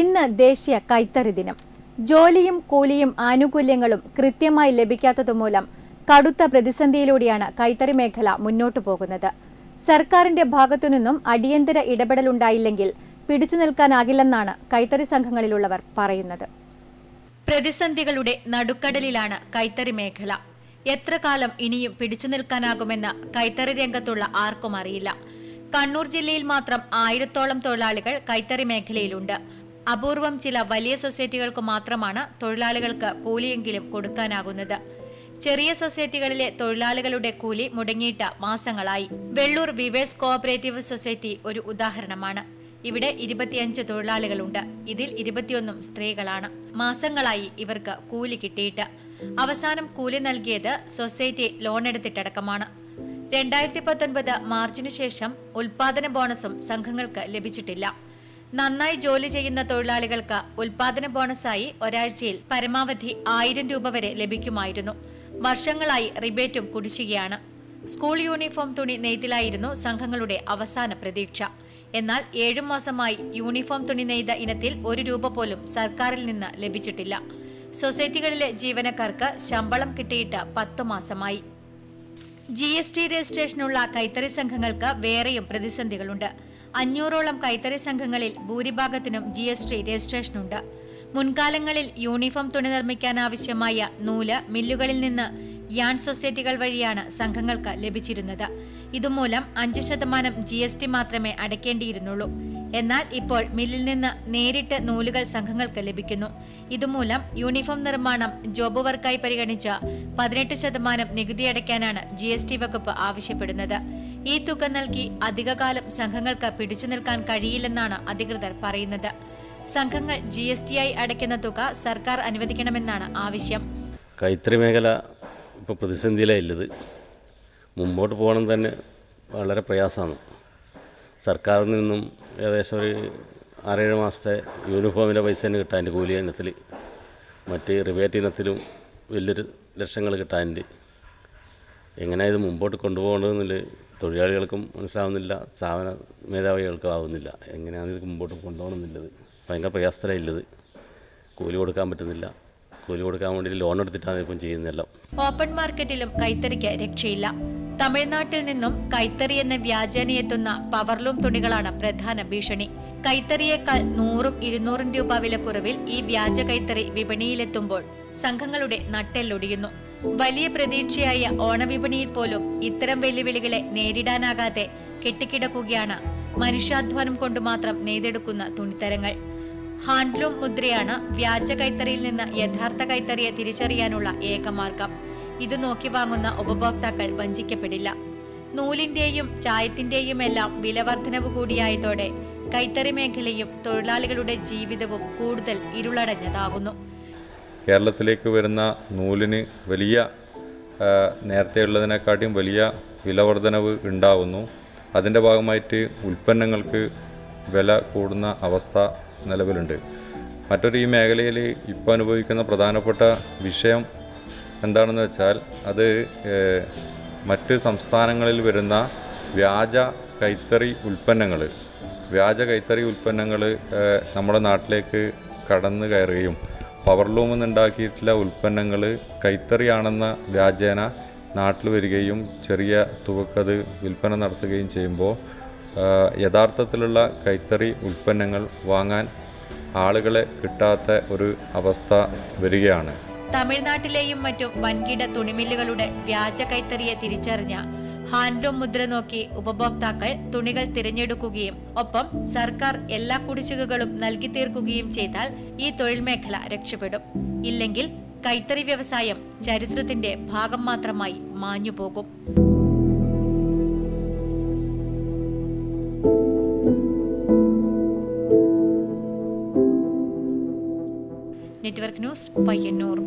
ഇന്ന് ദേശീയ കൈത്തറി ദിനം. ജോലിയും കൂലിയും ആനുകൂല്യങ്ങളും കൃത്യമായി ലഭിക്കാത്തതുമൂലം കടുത്ത പ്രതിസന്ധിയിലൂടെയാണ് കൈത്തറി മേഖല മുന്നോട്ടു പോകുന്നത്. സർക്കാരിന്റെ ഭാഗത്തുനിന്നും അടിയന്തര ഇടപെടലുണ്ടായില്ലെങ്കിൽ പിടിച്ചു നിൽക്കാനാകില്ലെന്നാണ് കൈത്തറി സംഘങ്ങളിലുള്ളവർ പറയുന്നത്. പ്രതിസന്ധികളുടെ നടുക്കടലിലാണ് കൈത്തറി മേഖല. എത്ര കാലം ഇനിയും പിടിച്ചു നിൽക്കാനാകുമെന്ന് കൈത്തറി രംഗത്തുള്ള ആർക്കും അറിയില്ല. കണ്ണൂർ ജില്ലയിൽ മാത്രം ആയിരത്തോളം തൊഴിലാളികൾ കൈത്തറി മേഖലയിലുണ്ട്. അപൂർവം ചില വലിയ സൊസൈറ്റികൾക്ക് മാത്രമാണ് തൊഴിലാളികൾക്ക് കൂലിയെങ്കിലും കൊടുക്കാനാകുന്നത്. ചെറിയ സൊസൈറ്റികളിലെ തൊഴിലാളികളുടെ കൂലി മുടങ്ങിയിട്ട് മാസങ്ങളായി. വെള്ളൂർ വിവേഴ്സ് കോഓപ്പറേറ്റീവ് സൊസൈറ്റി ഒരു ഉദാഹരണമാണ്. ഇവിടെ ഇരുപത്തിയഞ്ച് തൊഴിലാളികളുണ്ട്. ഇതിൽ ഇരുപത്തിയൊന്നും സ്ത്രീകളാണ്. മാസങ്ങളായി ഇവർക്ക് കൂലി കിട്ടിയിട്ട്. അവസാനം കൂലി നൽകിയത് സൊസൈറ്റി ലോൺ എടുത്തിട്ടടക്കമാണ് രണ്ടായിരത്തി പത്തൊൻപത് മാർച്ചിനു ശേഷം ഉൽപാദന ബോണസും സംഘങ്ങൾക്ക് ലഭിച്ചിട്ടില്ല. നന്നായി ജോലി ചെയ്യുന്ന തൊഴിലാളികൾക്ക് ഉൽപാദന ബോണസായി ഒരാഴ്ചയിൽ പരമാവധി ആയിരം രൂപ വരെ ലഭിക്കുമായിരുന്നു. വർഷങ്ങളായി റിബേറ്റും കുടിശ്ശികയാണ്. സ്കൂൾ യൂണിഫോം തുണി നെയ്ത്തിലായിരുന്നു സംഘങ്ങളുടെ അവസാന പ്രതീക്ഷ. എന്നാൽ ഏഴു മാസമായി യൂണിഫോം തുണി നെയ്ത ഇനത്തിൽ ഒരു രൂപ പോലും സർക്കാരിൽ നിന്ന് ലഭിച്ചിട്ടില്ല. സൊസൈറ്റികളിലെ ജീവനക്കാർക്ക് ശമ്പളം കിട്ടിയിട്ട് പത്തു മാസമായി. ജി എസ് ടി രജിസ്ട്രേഷനുള്ള കൈത്തറി സംഘങ്ങൾക്ക് വേറെയും പ്രതിസന്ധികളുണ്ട്. അഞ്ഞൂറോളം കൈത്തറി സംഘങ്ങളിൽ ഭൂരിഭാഗത്തിനും ജി എസ് ടി രജിസ്ട്രേഷനുണ്ട്. മുൻകാലങ്ങളിൽ യൂണിഫോം തുണി നിർമ്മിക്കാൻ ആവശ്യമായ നൂൽ മില്ലുകളിൽ നിന്ന് യാൺ സൊസൈറ്റികൾ വഴിയാണ് സംഘങ്ങൾക്ക് ലഭിച്ചിരുന്നത്. ഇതുമൂലം അഞ്ച് ശതമാനം ജി മാത്രമേ അടയ്ക്കേണ്ടിയിരുന്നുള്ളൂ. എന്നാൽ ഇപ്പോൾ മില്ലിൽ നിന്ന് നേരിട്ട് നൂലുകൾ സംഘങ്ങൾക്ക് ലഭിക്കുന്നു. ഇതുമൂലം യൂണിഫോം നിർമ്മാണം ജോബ് വർക്കായി പരിഗണിച്ച പതിനെട്ട് ശതമാനം നികുതി അടയ്ക്കാനാണ് ജി എസ് ടി വകുപ്പ് ആവശ്യപ്പെടുന്നത്. ഈ തുക നൽകി അധികകാലം സംഘങ്ങൾക്ക് പിടിച്ചു നിൽക്കാൻ കഴിയില്ലെന്നാണ് അധികൃതർ പറയുന്നത്. സംഘങ്ങൾ ജി എസ് ടി ആയി അടയ്ക്കുന്ന തുക സർക്കാർ അനുവദിക്കണമെന്നാണ് ആവശ്യം. കൈത്തറി മേഖല ഇപ്പോൾ പ്രതിസന്ധിയിലായില്ലത് മുമ്പോട്ട് പോകണം തന്നെ വളരെ പ്രയാസമാണ്. സർക്കാരിൽ നിന്നും ഏകദേശം ഒരു ആറേഴ് മാസത്തെ യൂണിഫോമിന്റെ പൈസ തന്നെ കിട്ടാനുണ്ട് കൂലി ഇനത്തിൽ. മറ്റ് റിബേറ്റ് ഇനത്തിലും വലിയൊരു ലക്ഷങ്ങൾ കിട്ടാനുണ്ട് എങ്ങനെ ഇത് മുമ്പോട്ട് കൊണ്ടുപോകേണ്ടതെന്നില്ല തൊഴിലാളികൾക്കും മനസ്സിലാവുന്നില്ല സ്ഥാപന മേധാവികൾക്കും ആവുന്നില്ല. എങ്ങനെയാണ് ഇത് മുമ്പോട്ട് കൊണ്ടുപോകണമെന്നുള്ളത്? ഭയങ്കര പ്രയാസത്തിലായില്ലത് കൂലി കൊടുക്കാൻ പറ്റുന്നില്ല. കൂലി കൊടുക്കാൻ വേണ്ടി ലോൺ എടുത്തിട്ടാണ് ഇപ്പം ചെയ്യുന്നതെല്ലാം. ഓപ്പൺ മാർക്കറ്റിലും കൈത്തറിക്ക് രക്ഷയില്ല. തമിഴ്നാട്ടിൽ നിന്നും കൈത്തറി എന്ന വ്യാജേനയെത്തുന്ന പവർലൂം തുണികളാണ് പ്രധാന ഭീഷണി. കൈത്തറിയേക്കാൾ നൂറും ഇരുന്നൂറും രൂപ വിലക്കുറവിൽ ഈ വ്യാജ കൈത്തറി വിപണിയിലെത്തുമ്പോൾ സംഘങ്ങളുടെ നട്ടെല്ലൊടിയുന്നു. വലിയ പ്രതീക്ഷയായ ഓണവിപണിയിൽ പോലും ഇത്തരം വെല്ലുവിളികളെ നേരിടാനാകാതെ കെട്ടിക്കിടക്കുകയാണ് മനുഷ്യാധ്വാനം കൊണ്ട് മാത്രം നെയ്തെടുക്കുന്ന തുണിത്തരങ്ങൾ. ഹാൻഡ്ലൂം മുദ്രയാണ് വ്യാജ കൈത്തറിയിൽ നിന്ന് യഥാർത്ഥ കൈത്തറിയെ തിരിച്ചറിയാനുള്ള ഏകമാർഗം. ഇത് നോക്കി വാങ്ങുന്ന ഉപഭോക്താക്കൾ വഞ്ചിക്കപ്പെടില്ല. നൂലിന്റെയും ചായത്തിന്റെയും എല്ലാം വിലവർദ്ധനവ് കൂടിയായതോടെ കൈത്തറി മേഖലയും തൊഴിലാളികളുടെ ജീവിതവും കൂടുതൽ ഇരുളടഞ്ഞതാകുന്നു. കേരളത്തിലേക്ക് വരുന്ന നൂലിന് വലിയ നേരത്തെയുള്ളതിനെക്കാട്ടിയും വലിയ വിലവർധനവ് ഉണ്ടാവുന്നു. അതിന്റെ ഭാഗമായിട്ട് ഉൽപ്പന്നങ്ങൾക്ക് വില കൂടുന്ന അവസ്ഥ നിലവിലുണ്ട്. മറ്റൊരു ഈ മേഖലയിൽ ഇപ്പോൾ അനുഭവിക്കുന്ന പ്രധാനപ്പെട്ട വിഷയം എന്താണെന്ന് വെച്ചാൽ അത് മറ്റ് സംസ്ഥാനങ്ങളിൽ വരുന്ന വ്യാജ കൈത്തറി ഉൽപ്പന്നങ്ങൾ വ്യാജ കൈത്തറി ഉൽപ്പന്നങ്ങൾ നമ്മുടെ നാട്ടിലേക്ക് കടന്നു കയറുകയും പവർലൂമിൽ നിന്നുണ്ടാക്കിയിട്ടുള്ള ഉൽപ്പന്നങ്ങൾ കൈത്തറിയാണെന്ന വ്യാജേന നാട്ടിൽ വരികയും ചെറിയ തുകക്കത് വിൽപ്പന നടത്തുകയും ചെയ്യുമ്പോൾ യഥാർത്ഥത്തിലുള്ള കൈത്തറി ഉൽപ്പന്നങ്ങൾ വാങ്ങാൻ ആളുകളെ കിട്ടാത്ത ഒരു അവസ്ഥ വരികയാണ്. തമിഴ്നാട്ടിലെയും മറ്റും വൻകിട തുണിമില്ലുകളുടെ വ്യാജ കൈത്തറിയെ തിരിച്ചറിഞ്ഞ ഹാൻഡ്ലൂം മുദ്ര നോക്കി ഉപഭോക്താക്കൾ തുണികൾ തിരഞ്ഞെടുക്കുകയും ഒപ്പം സർക്കാർ എല്ലാ കുടിശ്ശികകളും നൽകി തീർക്കുകയും ചെയ്താൽ ഈ തൊഴിൽ മേഖല രക്ഷപ്പെടും. ഇല്ലെങ്കിൽ കൈത്തറി വ്യവസായം ചരിത്രത്തിന്റെ ഭാഗം മാത്രമായി മാഞ്ഞുപോകും നെറ്റ്വർക്ക് ന്യൂസ് പയ്യന്നൂർ.